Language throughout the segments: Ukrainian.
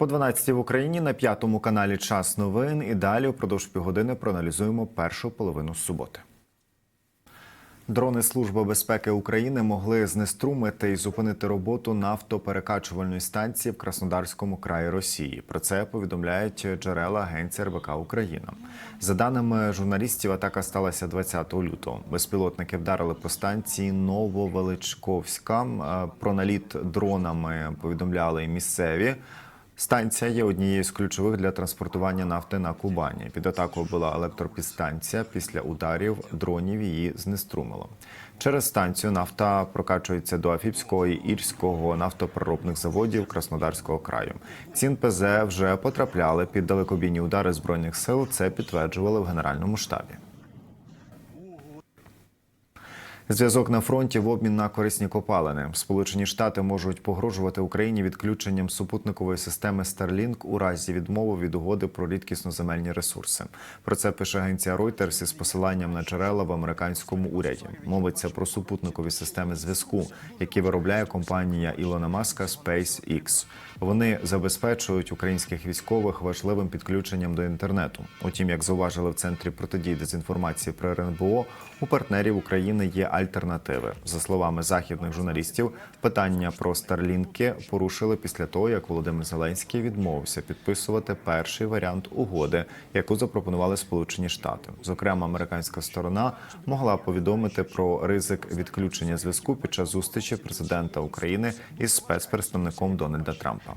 По 12 в Україні на п'ятому каналі Час новин. І далі впродовж півгодини проаналізуємо першу половину суботи. Дрони Служби безпеки України могли знеструмити і зупинити роботу нафтоперекачувальної станції в Краснодарському краї Росії. Про це повідомляють джерела Агенції РБК Україна. За даними журналістів, атака сталася 20 лютого. Безпілотники вдарили по станції Нововеличковська. Е, Про наліт дронами повідомляли місцеві. Станція є однією з ключових для транспортування нафти на Кубані. Під атакою була електропідстанція. Після ударів дронів її знеструмило. Через станцію нафта прокачується до Афіпського і Ірського нафтопереробних заводів Краснодарського краю. Ці НПЗ вже потрапляли під далекобійні удари збройних сил. Це підтверджували в генеральному штабі. Зв'язок на фронті в обмін на корисні копалини. Сполучені Штати можуть погрожувати Україні відключенням супутникової системи Starlink у разі відмови від угоди про рідкісноземельні ресурси. Про це пише агенція Reuters із посиланням на джерела в американському уряді. Мовиться про супутникові системи зв'язку, які виробляє компанія Ілона Маска SpaceX. Вони забезпечують українських військових важливим підключенням до інтернету. Утім, як зауважили в центрі протидії дезінформації при РНБО, у партнерів України є альтернативи. За словами західних журналістів, питання про старлінки порушили після того, як Володимир Зеленський відмовився підписувати перший варіант угоди, яку запропонували Сполучені Штати. Зокрема, американська сторона могла повідомити про ризик відключення зв'язку під час зустрічі президента України із спецпредставником Дональда Трампа.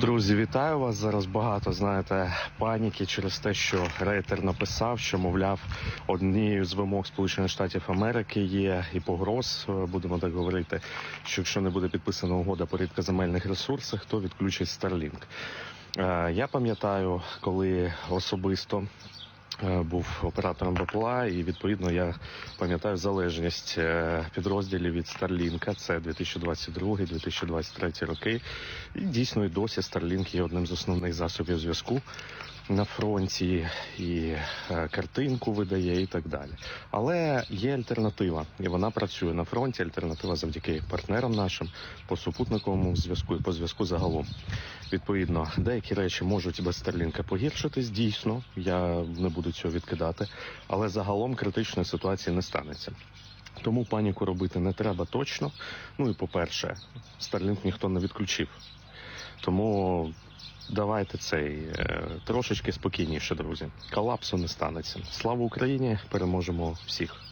Друзі, вітаю вас. Зараз багато знаєте паніки через те, що рейтер написав, що мовляв, однією з вимог Сполучених Штатів Америки є і погроз. е, Будемо так говорити, що якщо не буде підписана угода по рідкоземельних ресурсах, то відключить Starlink. Е, Я пам'ятаю, коли особисто був оператором БПЛА, і відповідно я пам'ятаю залежність е, підрозділів від Старлінка. Це 2022-2023 роки. І дійсно і досі Старлінк є одним з основних засобів зв'язку на фронті, і е, картинку видає, і так далі. Але є альтернатива, і вона працює на фронті. Альтернатива завдяки партнерам нашим по супутниковому зв'язку і по зв'язку загалом. Відповідно, деякі речі можуть без Старлінка погіршитись. Дійсно, я не буду цього відкидати, але загалом критичної ситуації не станеться. Тому паніку робити не треба точно. Ну і по-перше, Starlink ніхто не відключив. Тому давайте цей е, трошечки спокійніше, друзі. Колапсу не станеться. Слава Україні! Переможемо всіх.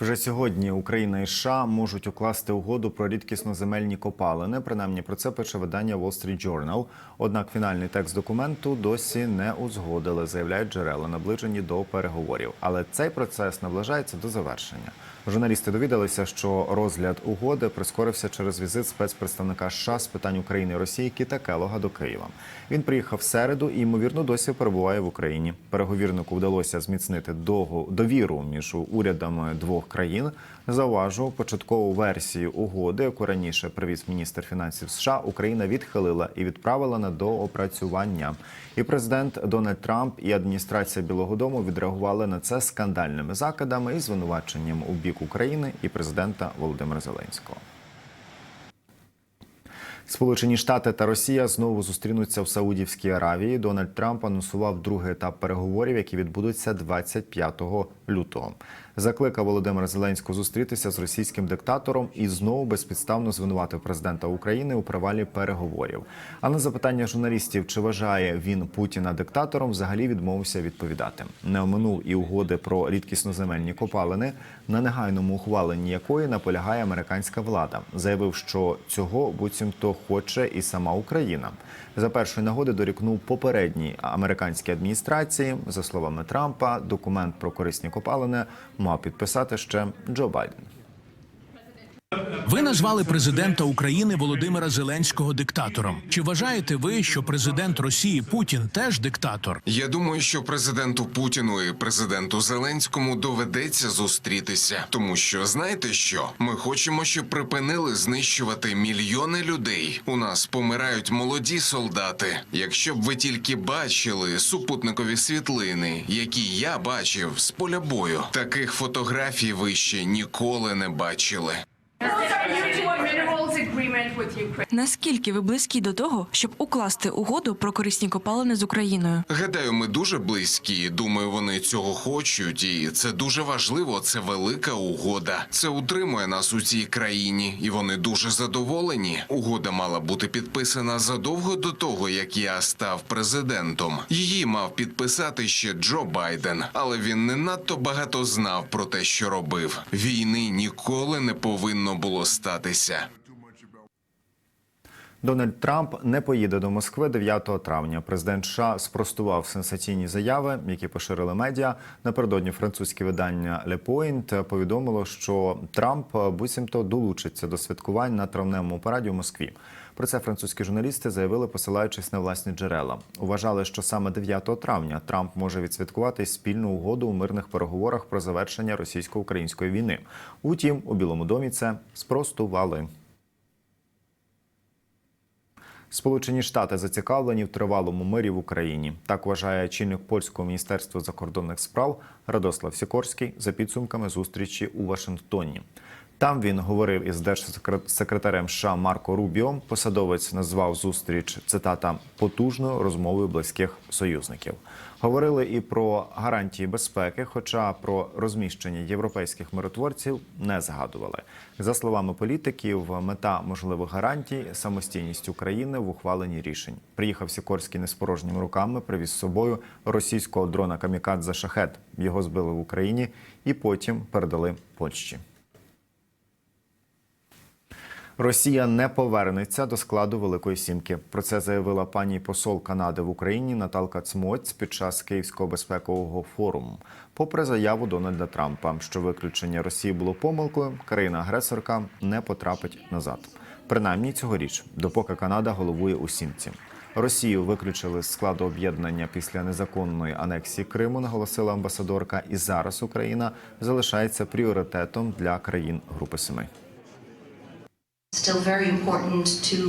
Вже сьогодні Україна і США можуть укласти угоду про рідкісноземельні копалини. Принаймні про це пише видання Wall Street Journal. Однак фінальний текст документу досі не узгодили, заявляють джерела, наближені до переговорів. Але цей процес наближається до завершення. Журналісти довідалися, що розгляд угоди прискорився через візит спецпредставника США з питань України і Росії Кіта Келога до Києва. Він приїхав в середу і ймовірно досі перебуває в Україні. Переговірнику вдалося зміцнити довіру між урядами двох країн. Зауважу початкову версію угоди, яку раніше привіз міністр фінансів США. Україна відхилила і відправила на доопрацювання. І президент Дональд Трамп і адміністрація Білого Дому відреагували на це скандальними закидами і звинуваченням у бік України і президента Володимира Зеленського. Сполучені Штати та Росія знову зустрінуться в Саудівській Аравії. Дональд Трамп анонсував другий етап переговорів, які відбудуться 25 лютого. Закликав Володимира Зеленського зустрітися з російським диктатором і знову безпідставно звинуватив президента України у провалі переговорів. А на запитання журналістів, чи вважає він Путіна диктатором, взагалі відмовився відповідати. Не оминув і угоди про рідкісноземельні копалини, на негайному ухваленні якої наполягає американська влада, заявив, що цього буцімто хоче і сама Україна. За першої нагоди дорікнув попередній американській адміністрації. За словами Трампа, документ про корисні копалини мав підписати ще Джо Байден. Ви назвали президента України Володимира Зеленського диктатором. Чи вважаєте ви, що президент Росії Путін теж диктатор? Я думаю, що президенту Путіну і президенту Зеленському доведеться зустрітися, тому що знаєте що? Ми хочемо, щоб припинили знищувати мільйони людей. У нас помирають молоді солдати. Якщо б ви тільки бачили супутникові світлини, які я бачив з поля бою, таких фотографій ви ще ніколи не бачили. Girls our YouTube. Наскільки ви близькі до того, щоб укласти угоду про корисні копалини з Україною? Гадаю, ми дуже близькі. Думаю, вони цього хочуть, і це дуже важливо. Це велика угода. Це утримує нас у цій країні, і вони дуже задоволені. Угода мала бути підписана задовго до того, як я став президентом. Її мав підписати ще Джо Байден, але він не надто багато знав про те, що робив. Війни ніколи не повинно було статися. Дональд Трамп не поїде до Москви 9 травня. Президент США спростував сенсаційні заяви, які поширили медіа. Напередодні французьке видання Le Point повідомило, що Трамп буцімто долучиться до святкувань на травневому параді у Москві. Про це французькі журналісти заявили, посилаючись на власні джерела. Уважали, що саме 9 травня Трамп може відсвяткувати спільну угоду у мирних переговорах про завершення російсько-української війни. Утім, у Білому домі це спростували. Сполучені Штати зацікавлені в тривалому мирі в Україні. Так вважає чільник польського міністерства закордонних справ Радослав Сікорський за підсумками зустрічі у Вашингтоні. Там він говорив із держсекретарем США Марко Рубіо. Посадовець назвав зустріч цитата потужною розмовою близьких союзників. Говорили і про гарантії безпеки, хоча про розміщення європейських миротворців не згадували. За словами політиків, мета можливих гарантій самостійність України в ухваленні рішень. Приїхав Сікорський не з порожніми руками, привіз з собою російського дрона Камікадзе Шахет. Його збили в Україні і потім передали Польщі. Росія не повернеться до складу Великої Сімки. Про це заявила пані посол Канади в Україні Наталка Цмоць під час Київського безпекового форуму. Попри заяву Дональда Трампа, що виключення Росії було помилкою, країна-агресорка не потрапить назад. Принаймні цьогоріч, допоки Канада головує у сімці. Росію виключили з складу об'єднання після незаконної анексії Криму, наголосила амбасадорка. І зараз Україна залишається пріоритетом для країн Групи Семи.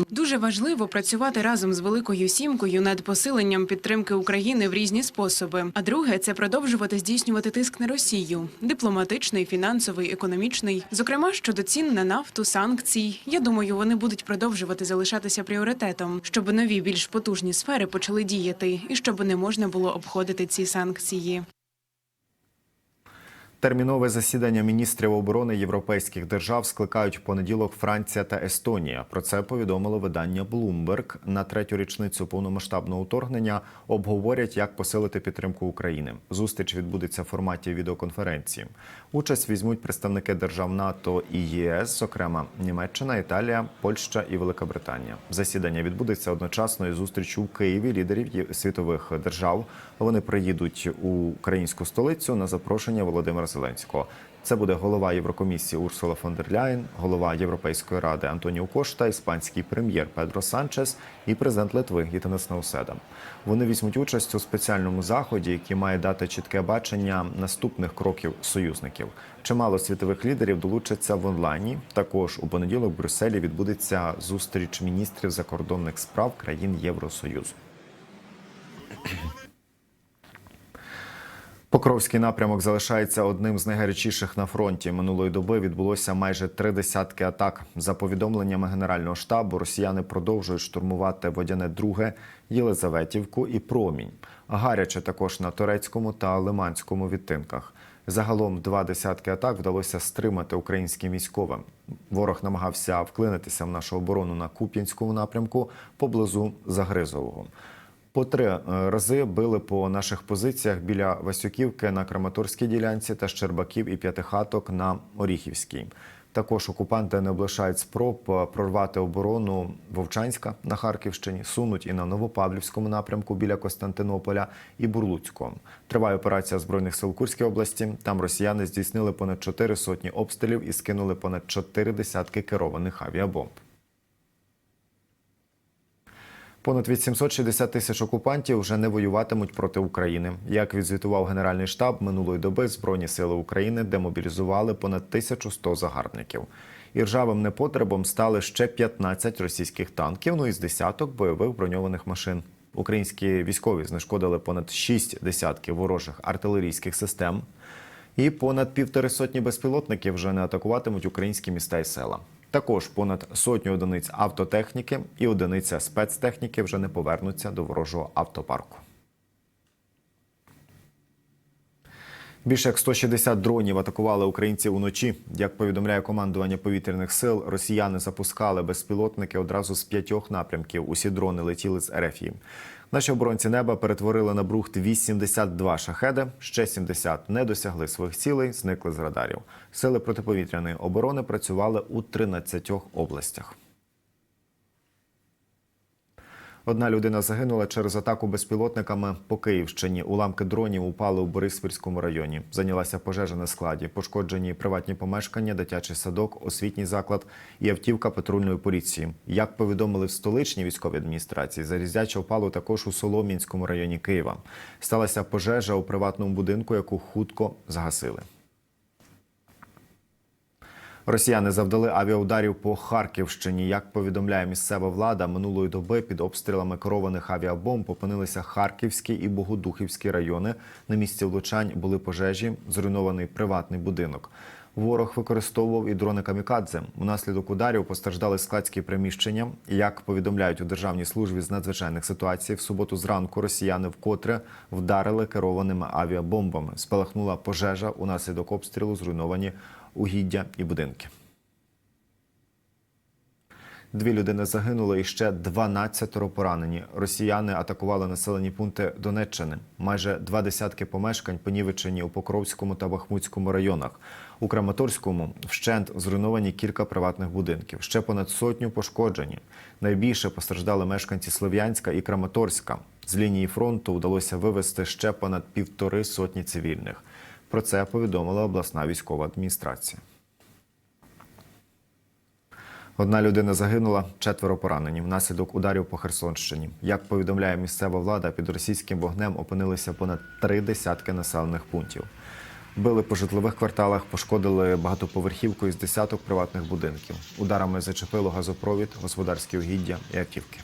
Дуже важливо працювати разом з Великою Сімкою над посиленням підтримки України в різні способи. А друге це продовжувати здійснювати тиск на Росію дипломатичний, фінансовий, економічний, зокрема щодо цін на нафту, санкцій. Я думаю, вони будуть продовжувати залишатися пріоритетом, щоб нові більш потужні сфери почали діяти, і щоб не можна було обходити ці санкції. Термінове засідання міністрів оборони європейських держав скликають в понеділок Франція та Естонія. Про це повідомило видання Bloomberg. На третю річницю повномасштабного вторгнення обговорять, як посилити підтримку України. Зустріч відбудеться в форматі відеоконференції. Участь візьмуть представники держав НАТО і ЄС, зокрема Німеччина, Італія, Польща і Велика Британія. Засідання відбудеться одночасно із зустрічю у Києві лідерів світових держав. Вони приїдуть у українську столицю на запрошення Володимира Зеленського. Це буде голова Єврокомісії Урсула фон дер Ляєн, голова Європейської ради Антоніо Кошта, іспанський прем'єр Педро Санчес і президент Литви Гітанес Науседа. Вони візьмуть участь у спеціальному заході, який має дати чітке бачення наступних кроків союзників. Чимало світових лідерів долучаться в онлайні. Також у понеділок в Брюсселі відбудеться зустріч міністрів закордонних справ країн Євросоюзу. Покровський напрямок залишається одним з найгарячіших на фронті. Минулої доби відбулося майже три десятки атак. За повідомленнями Генерального штабу, росіяни продовжують штурмувати Водяне Друге, Єлизаветівку і Промінь. Гаряче також на турецькому та лиманському відтинках. Загалом два десятки атак вдалося стримати українським військовим. Ворог намагався вклинитися в нашу оборону на Куп'янському напрямку поблизу Загризового. По три е, рази били по наших позиціях біля Васюківки на Краматорській ділянці та Щербаків і П'ятихаток на Оріхівській. Також окупанти не облишають спроб е, прорвати оборону Вовчанська на Харківщині, сунуть і на Новопавлівському напрямку біля Костянтинополя і Бурлуцького. Триває операція збройних сил Курської області. Там росіяни здійснили понад чотири сотні обстрілів і скинули понад чотири десятки керованих авіабомб. Понад 860 тисяч окупантів вже не воюватимуть проти України. Як відзвітував Генеральний штаб минулої доби, збройні сили України демобілізували понад 1100 загарбників. І ржавим непотребом стали ще 15 російських танків, ну і з десяток бойових броньованих машин. Українські військові знешкодили понад 6 десятків ворожих артилерійських систем. І понад півтори сотні безпілотників вже не атакуватимуть українські міста і села. Також понад сотню одиниць автотехніки і одиниця спецтехніки вже не повернуться до ворожого автопарку. Більше як 160 дронів атакували українців уночі. Як повідомляє командування повітряних сил, росіяни запускали безпілотники одразу з п'ятьох напрямків. Усі дрони летіли з РФІ. Наші оборонці неба перетворили на брухт 82 шахеди. Ще 70 не досягли своїх цілей, зникли з радарів. Сили протиповітряної оборони працювали у 13 областях. Одна людина загинула через атаку безпілотниками по Київщині. Уламки дронів упали у Бориспільському районі. Зайнялася пожежа на складі. Пошкоджені приватні помешкання, дитячий садок, освітній заклад і автівка патрульної поліції. Як повідомили в столичній військовій адміністрації, залізяча впало також у Солом'янському районі Києва. Сталася пожежа у приватному будинку, яку хутко загасили. Росіяни завдали авіаударів по Харківщині. Як повідомляє місцева влада, минулої доби під обстрілами керованих авіабомб опинилися Харківський і Богодухівський райони. На місці влучань були пожежі, зруйнований приватний будинок. Ворог використовував і дрони камікадзе. Унаслідок ударів постраждали складські приміщення. Як повідомляють у державній службі з надзвичайних ситуацій, в суботу зранку росіяни вкотре вдарили керованими авіабомбами. Спалахнула пожежа. Унаслідок обстрілу зруйновані угіддя і будинки. Дві людини загинули і ще 12 поранені. Росіяни атакували населені пункти Донеччини. Майже два десятки помешкань понівечені у Покровському та Бахмутському районах. У Краматорському вщент зруйновані кілька приватних будинків. Ще понад сотню пошкоджені. Найбільше постраждали мешканці Слов'янська і Краматорська. З лінії фронту вдалося вивезти ще понад півтори сотні цивільних. Про це повідомила обласна військова адміністрація. Одна людина загинула, четверо поранені внаслідок ударів по Херсонщині. Як повідомляє місцева влада, під російським вогнем опинилися понад три десятки населених пунктів. Били по житлових кварталах, пошкодили багатоповерхівку із десяток приватних будинків. Ударами зачепило газопровід, господарські угіддя і автівки.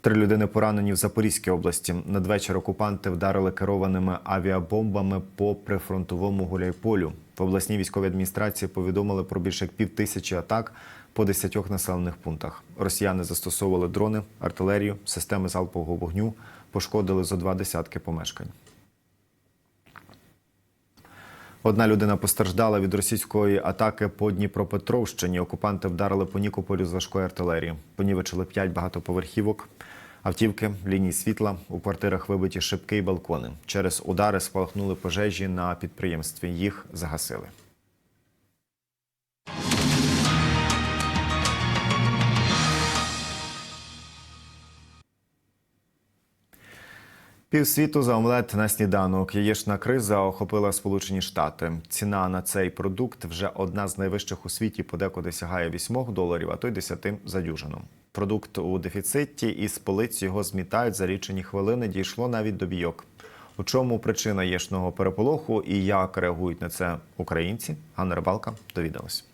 Три людини поранені в Запорізькій області. Надвечір окупанти вдарили керованими авіабомбами по прифронтовому Гуляйполю. В обласній військовій адміністрації повідомили про більше як пів тисячі атак по десятьох населених пунктах. Росіяни застосовували дрони, артилерію, системи залпового вогню, пошкодили зо два десятки помешкань. Одна людина постраждала від російської атаки по Дніпропетровщині. Окупанти вдарили по Нікополю з важкої артилерії. Понівечили п'ять багатоповерхівок, автівки, лінії світла. У квартирах вибиті шибки і балкони. Через удари спалахнули пожежі на підприємстві. Їх загасили. Півсвіту за омлет на сніданок. Яєчна криза охопила Сполучені Штати. Ціна на цей продукт вже одна з найвищих у світі, подекуди сягає 8 доларів, а то й 10 за дюжину. Продукт у дефіциті і з полиць його змітають за лічені хвилини. Дійшло навіть до бійок. У чому причина яєчного переполоху і як реагують на це українці? Ганна Рибалка довідалась.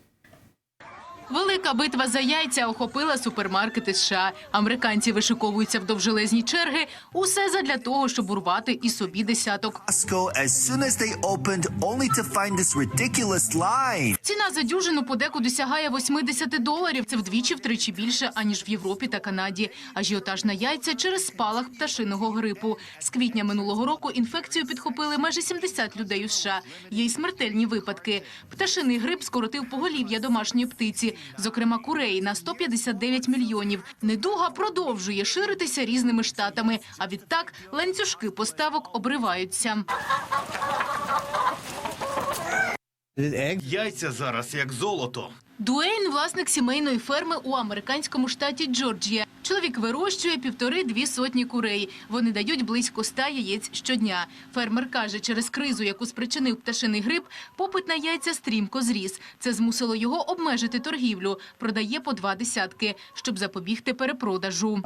Велика битва за яйця охопила супермаркети США. Американці вишиковуються в довжелезні черги. Усе задля того, щоб урвати і собі десяток. Ціна за дюжину подекуди сягає 80 доларів. Це вдвічі-втричі більше, аніж в Європі та Канаді. Ажіотаж на яйця через спалах пташиного грипу. З квітня минулого року інфекцію підхопили майже 70 людей у США. Є й смертельні випадки. Пташиний грип скоротив поголів'я домашньої птиці, зокрема курей, на 159 мільйонів. Недуга продовжує ширитися різними штатами, а відтак ланцюжки поставок обриваються. Яйця зараз як золото. Дуейн – власник сімейної ферми у американському штаті Джорджія. Чоловік вирощує півтори-дві сотні курей. Вони дають близько ста яєць щодня. Фермер каже, через кризу, яку спричинив пташиний грип, попит на яйця стрімко зріс. Це змусило його обмежити торгівлю. Продає по два десятки, щоб запобігти перепродажу.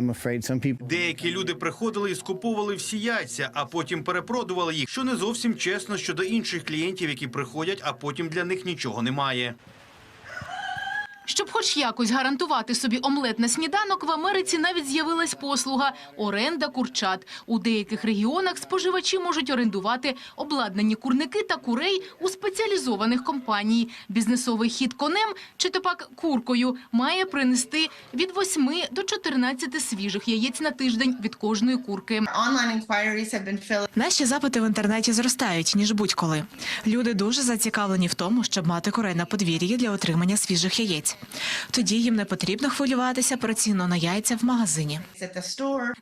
Деякі люди приходили і скуповували всі яйця, а потім перепродували їх, що не зовсім чесно щодо інших клієнтів, які приходять, а потім для них нічого немає. Щоб хоч якось гарантувати собі омлет на сніданок, в Америці навіть з'явилась послуга оренда курчат. У деяких регіонах споживачі можуть орендувати обладнані курники та курей у спеціалізованих компаній. Бізнесовий хід конем чи то пак куркою має принести від 8 до 14 свіжих яєць на тиждень від кожної курки. Наші запити в інтернеті зростають ніж будь-коли. Люди дуже зацікавлені в тому, щоб мати курей на подвір'ї для отримання свіжих яєць. Тоді їм не потрібно хвилюватися про ціну на яйця в магазині.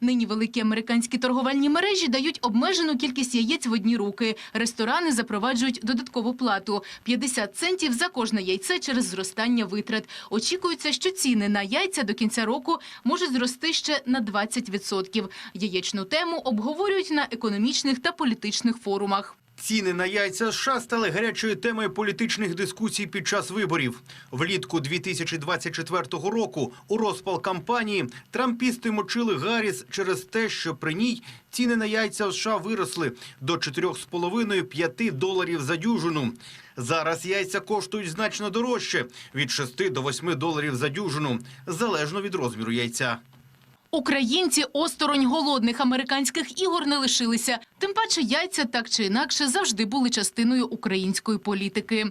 Нині великі американські торговельні мережі дають обмежену кількість яєць в одні руки. Ресторани запроваджують додаткову плату – 50 центів за кожне яйце через зростання витрат. Очікується, що ціни на яйця до кінця року можуть зрости ще на 20%. Яєчну тему обговорюють на економічних та політичних форумах. Ціни на яйця США стали гарячою темою політичних дискусій під час виборів. Влітку 2024 року у розпал кампанії трампісти мочили Гарріс через те, що при ній ціни на яйця США виросли до 4,5-5 доларів за дюжину. Зараз яйця коштують значно дорожче від 6 до 8 доларів за дюжину, залежно від розміру яйця. Українці осторонь голодних американських ігор не лишилися. Тим паче яйця так чи інакше завжди були частиною української політики.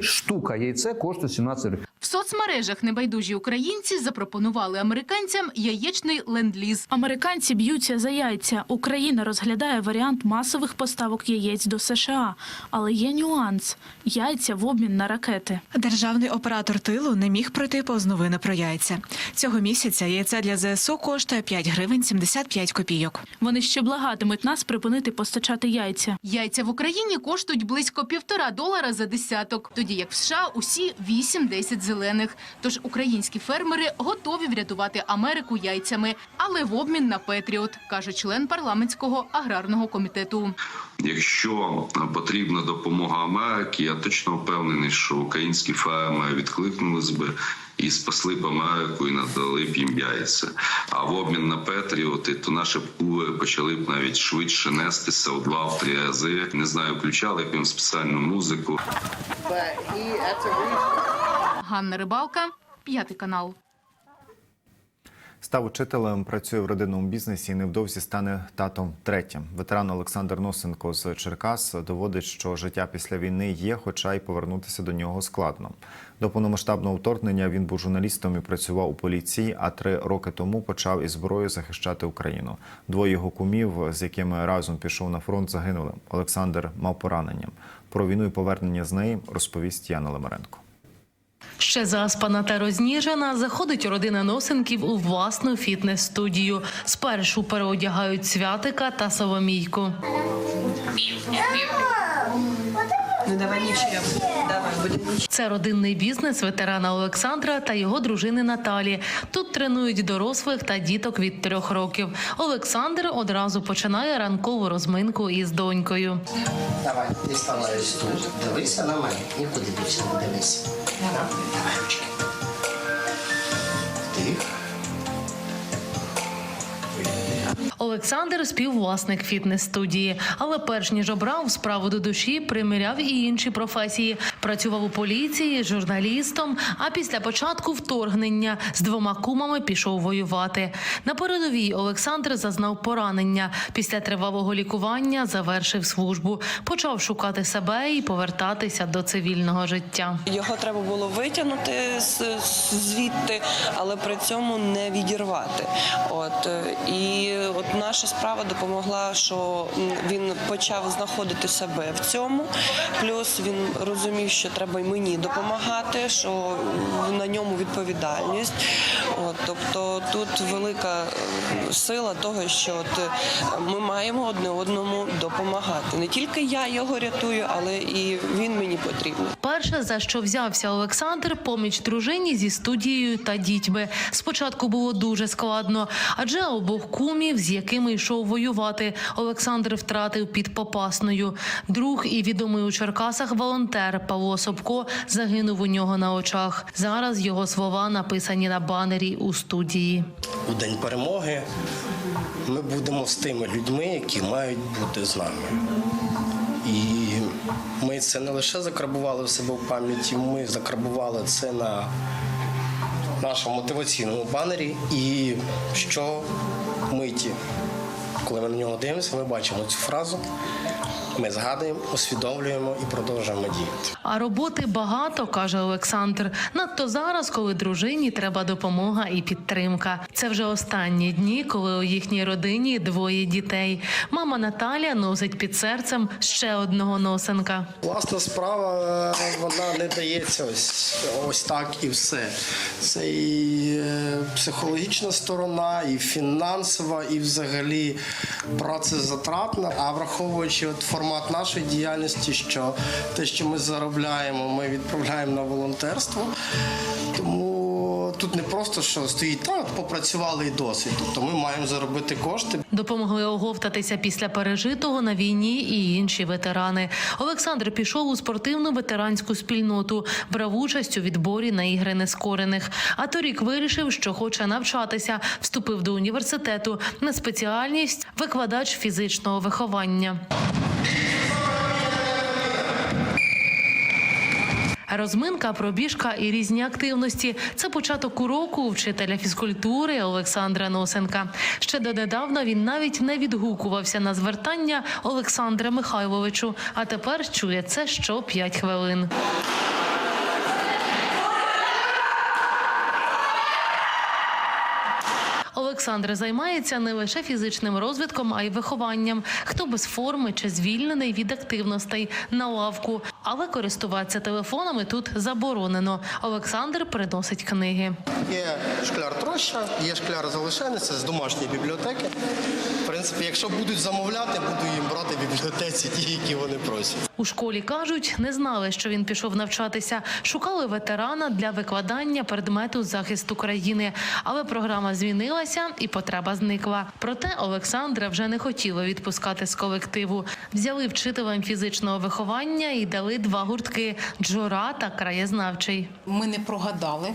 Штука яйце коштує 17 гривень. В соцмережах небайдужі українці запропонували американцям яєчний ленд-ліз. Американці б'ються за яйця. Україна розглядає варіант масових поставок яєць до США. Але є нюанс – яйця в обмін на ракети. Державний оператор тилу не міг пройти повз новини про яйця. Цього місяця яйця для ЗСУ коштує 5 гривень 75 копійок. Вони ще благатимуть нас припинити постачати яйця. Яйця в Україні коштують близько півтора долара за десяток, тоді як в США усі 8-10 зелених. Тож українські фермери готові врятувати Америку яйцями, але в обмін на Петріот, каже член парламентського аграрного комітету. Якщо потрібна допомога Америки, я точно впевнений, що українські фермери відкликнулись би і спасли б Америку і надали б їм яйця. А в обмін на Петріоти, то наші б кури почали б навіть швидше нестися у два в три рази. Не знаю, включали б їм спеціальну музику. Ганна Рибалка, п'ятий канал. Став учителем, працює в родинному бізнесі і невдовзі стане татом третім. Ветеран Олександр Носенко з Черкас доводить, що життя після війни є, хоча й повернутися до нього складно. До повномасштабного вторгнення він був журналістом і працював у поліції. А три роки тому почав із зброєю захищати Україну. Двоє його кумів, з якими разом пішов на фронт, загинули. Олександр мав поранення. Про війну і повернення з неї розповість Яна Лемаренко. Ще заспана та розніжена заходить родина Носенків у власну фітнес-студію. Спершу переодягають святика та Соломійку. Ну давай будемо Це родинний бізнес ветерана Олександра та його дружини Наталі. Тут тренують дорослих та діток від трьох років. Олександр одразу починає ранкову розминку із донькою. Давай, ти ставаєш тут. Дивися на мене. Нікуди більше не дивись. Олександр співвласник фітнес-студії, але перш ніж обрав справу до душі, приміряв і інші професії. Працював у поліції, журналістом. А після початку вторгнення з двома кумами пішов воювати. На передовій Олександр зазнав поранення. Після тривалого лікування завершив службу, почав шукати себе і повертатися до цивільного життя. Його треба було витягнути звідти, але при цьому не відірвати. От е, і от наша справа допомогла, що він почав знаходити себе в цьому. Плюс він розумів, що треба й мені допомагати, що на ньому відповідальність. От, тобто тут велика е, сила того, що от, е, ми маємо одне одному допомагати. Не тільки я його рятую, але і він мені потрібен. Перше, за що взявся Олександр, поміч дружині зі студією та дітьми. Спочатку було дуже складно, адже обох кумів, з якими йшов воювати, Олександр втратив під Попасною. Друг і відомий у Черкасах волонтер Павло Собко загинув у нього на очах. Зараз його слова написані на банері у студії. У день перемоги ми будемо з тими людьми, які мають бути з нами. І ми це не лише закарбували в себе в пам'яті, ми закарбували це на нашому мотиваційному банері. І що миті, коли ми на нього дивимося, ми бачимо цю фразу. Ми згадуємо, усвідомлюємо і продовжуємо діяти. А роботи багато, каже Олександр. Надто зараз, коли дружині треба допомога і підтримка. Це вже останні дні, коли у їхній родині двоє дітей. Мама Наталя носить під серцем ще одного носенка. Власна справа вона не дається ось, ось так і все. Це і е, психологічна сторона, і фінансова, і взагалі працезатратна. А враховуючи от формат нашої діяльності, що те, що ми заробляємо, ми відправляємо на волонтерство. Тому тут не просто що стоїть так, попрацювали і досить. Тобто ми маємо заробити кошти. Допомогли оговтатися після пережитого на війні і інші ветерани. Олександр пішов у спортивну ветеранську спільноту, брав участь у відборі на ігри нескорених. А торік вирішив, що хоче навчатися. Вступив до університету на спеціальність викладач фізичного виховання. Розминка, пробіжка і різні активності це початок уроку вчителя фізкультури Олександра Носенка. Ще донедавна він навіть не відгукувався на звертання Олександра Михайловичу, а тепер чує це що 5 хвилин. Олександр займається не лише фізичним розвитком, а й вихованням. Хто без форми чи звільнений від активностей на лавку, але користуватися телефонами тут заборонено. Олександр приносить книги. Є шкляр троща, є шкляр залишається з домашньої бібліотеки. В принципі, якщо будуть замовляти, буду їм брати в бібліотеці ті, які вони просять. У школі кажуть, не знали, що він пішов навчатися. Шукали ветерана для викладання предмету захисту країни, але програма змінилася і потреба зникла. Проте Олександра вже не хотіло відпускати з колективу. Взяли вчителем фізичного виховання і дали два гуртки джура та краєзнавчий. Ми не прогадали.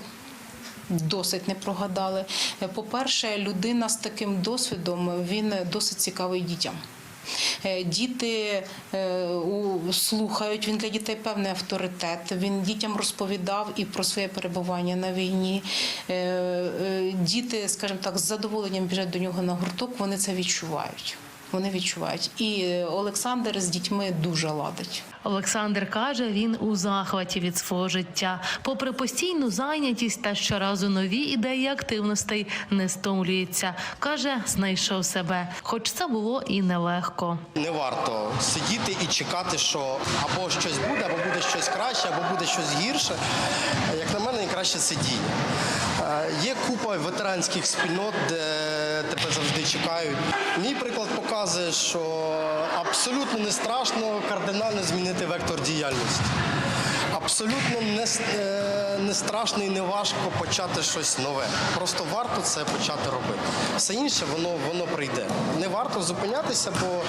Досить не прогадали. По-перше, людина з таким досвідом він досить цікавий дітям. Е, Діти е, слухають, він для дітей певний авторитет. Він дітям розповідав і про своє перебування на війні. Е, е, Діти, скажімо так, з задоволенням біжать до нього на гурток, вони це відчувають. Вони відчувають. І Олександр з дітьми дуже ладить. Олександр каже, він у захваті від свого життя. Попри постійну зайнятість та щоразу нові ідеї активностей, не стомлюється. Каже, знайшов себе, хоч це було і нелегко. Не варто сидіти і чекати, що або щось буде, або буде щось краще, або буде щось гірше. Як на мене, найкраще сидіння. Е, Є купа ветеранських спільнот, де завжди чекають. Мій приклад показує, що абсолютно не страшно кардинально змінити вектор діяльності. Абсолютно не, е, не страшно і не важко почати щось нове. Просто варто це почати робити. Все інше воно, воно прийде. Не варто зупинятися, бо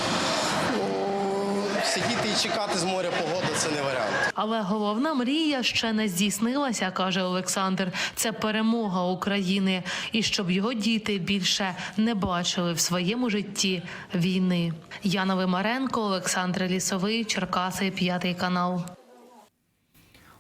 сидіти і чекати з моря погоди це не варіант. Але головна мрія ще не здійснилася, каже Олександр. Це перемога України, і щоб його діти більше не бачили в своєму житті війни. Яна Вимаренко, Олександр Лісовий, Черкаси, п'ятий канал.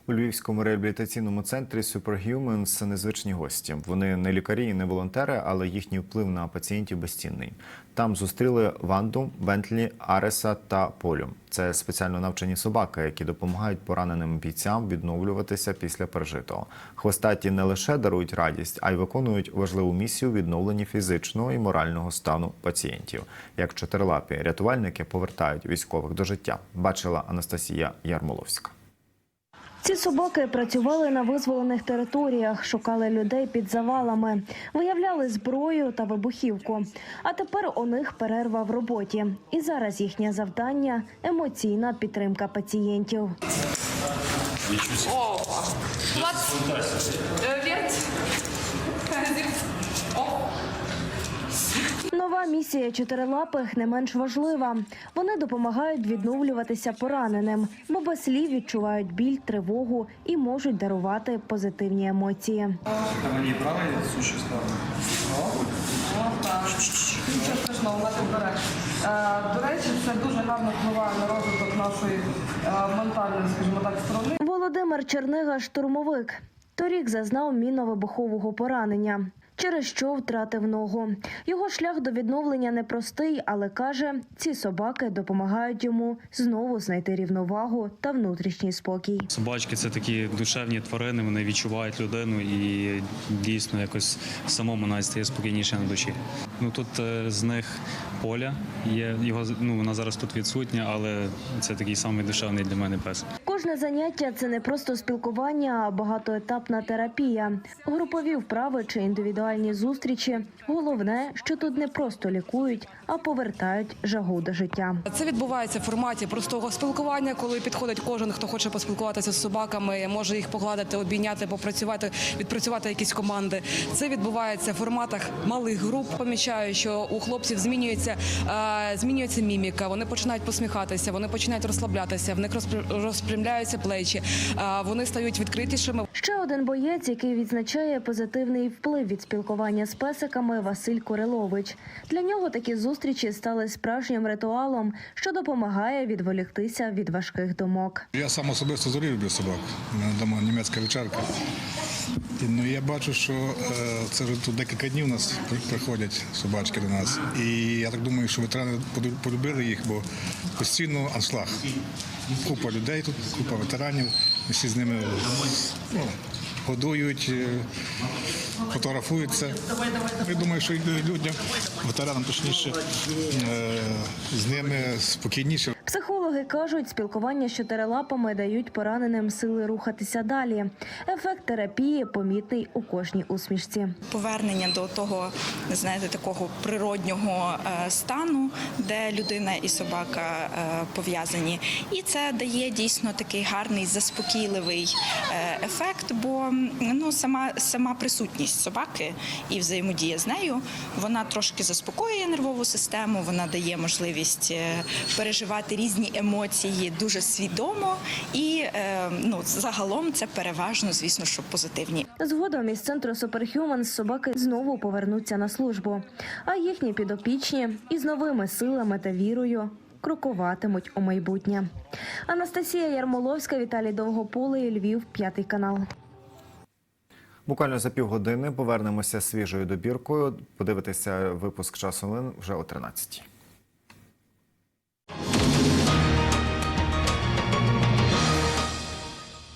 У Львівському реабілітаційному центрі Superhumans незвичні гості. Вони не лікарі і не волонтери, але їхній вплив на пацієнтів безцінний. Там зустріли Ванду, Бентлі, Ареса та Полю. Це спеціально навчені собаки, які допомагають пораненим бійцям відновлюватися після пережитого. Хвостаті не лише дарують радість, а й виконують важливу місію відновлення фізичного і морального стану пацієнтів. Як чотирилапі рятувальники повертають військових до життя. Бачила Анастасія Ярмоловська. Ці собаки працювали на визволених територіях, шукали людей під завалами, виявляли зброю та вибухівку. А тепер у них перерва в роботі. І зараз їхнє завдання емоційна підтримка пацієнтів. Нова місія чотирилапих не менш важлива. Вони допомагають відновлюватися пораненим, бо без слів відчувають біль, тривогу і можуть дарувати позитивні емоції. Мені правильно суші нічого страшного, До речі, це дуже гарно впливає на розвиток нашої е, ментальної, скажімо так, сторони. Володимир Чернига штурмовик. Торік зазнав мінно-вибухового поранення, через що втратив ногу. Його шлях до відновлення непростий, але каже, ці собаки допомагають йому знову знайти рівновагу та внутрішній спокій. Собачки це такі душевні тварини, вони відчувають людину і дійсно якось самому навіть стає спокійніше на душі. Ну тут е, з них поля є його ну вона зараз тут відсутня, але це такий самий душевний для мене пес. Кожне заняття це не просто спілкування, а багатоетапна терапія, групові вправи чи індивідуальні зустрічі. Головне, що тут не просто лікують, а повертають жагу до життя. Це відбувається в форматі простого спілкування, коли підходить кожен, хто хоче поспілкуватися з собаками, може їх погладити, обійняти, попрацювати, відпрацювати якісь команди. Це відбувається в форматах малих груп. Помічаю, що у хлопців змінюється, е, змінюється міміка. Вони починають посміхатися, вони починають розслаблятися, в них розпря- розпрямляються плечі, е, вони стають відкритішими. Ще один боєць, який відзначає позитивний вплив від спілкування з песиками, Василь Курилович. Для нього такі зустрічі стали справжнім ритуалом, що допомагає відволіктися від важких думок. Я сам особисто зорі люблю собак. У мене вдома німецька вівчарка. І, Ну я бачу, що е, це вже тут декілька днів у нас приходять собачки до нас. І я так думаю, що ветерани полюбили їх, бо постійно аншлаг. Купа людей тут, купа ветеранів. Ми всі з ними ну, годують, е, фотографуються. Я думаю, що людям, ветеранам точніше, е, з ними спокійніше. Психологи кажуть, спілкування з чотирилапами дають пораненим сили рухатися далі. Ефект терапії помітний у кожній усмішці. повернення до того, знаєте, такого природнього е, стану, де людина і собака пов'язані. І це дає дійсно такий гарний заспокійливий ефект, бо ну сама сама присутність собаки і взаємодія з нею вона трошки заспокоює нервову систему, вона дає можливість е, переживати різні емоції дуже свідомо, і е, ну загалом це переважно, звісно, що позитивні. Згодом із центру Superhumans собаки знову повернуться на службу, а їхні підопічні із новими силами та вірою крокуватимуть у майбутнє. Анастасія Ярмоловська, Віталій Довгополий, Львів, п'ятий канал. Буквально за півгодини повернемося свіжою добіркою. Подивитися випуск часу вже о 13.